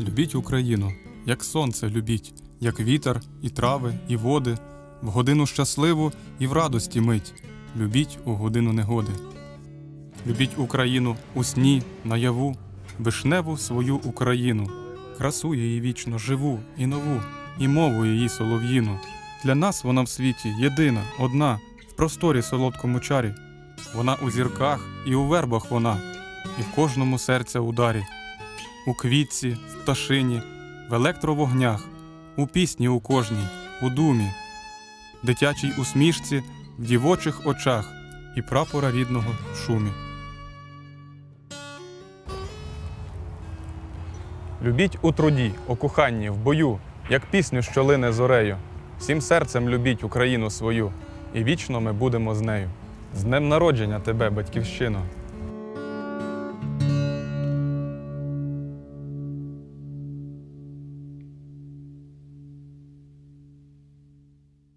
Любіть Україну, як сонце любіть, як вітер, і трави, і води, в годину щасливу і в радості мить. Любіть у годину негоди. Любіть Україну у сні, наяву, вишневу свою Україну, красу її вічно живу і нову, і мову її солов'їну. Для нас вона в світі єдина, одна, в просторі солодкому чарі. Вона у зірках і у вербах вона, і в кожному серця ударі, у квітці, в пташині, в електровогнях, у пісні у кожній, у думі, дитячій усмішці, в дівочих очах і прапора рідного шумі. Любіть у труді, у коханні, в бою, як пісню, що лине зорею. Всім серцем любіть Україну свою, і вічно ми будемо з нею. З днем народження тебе, батьківщино!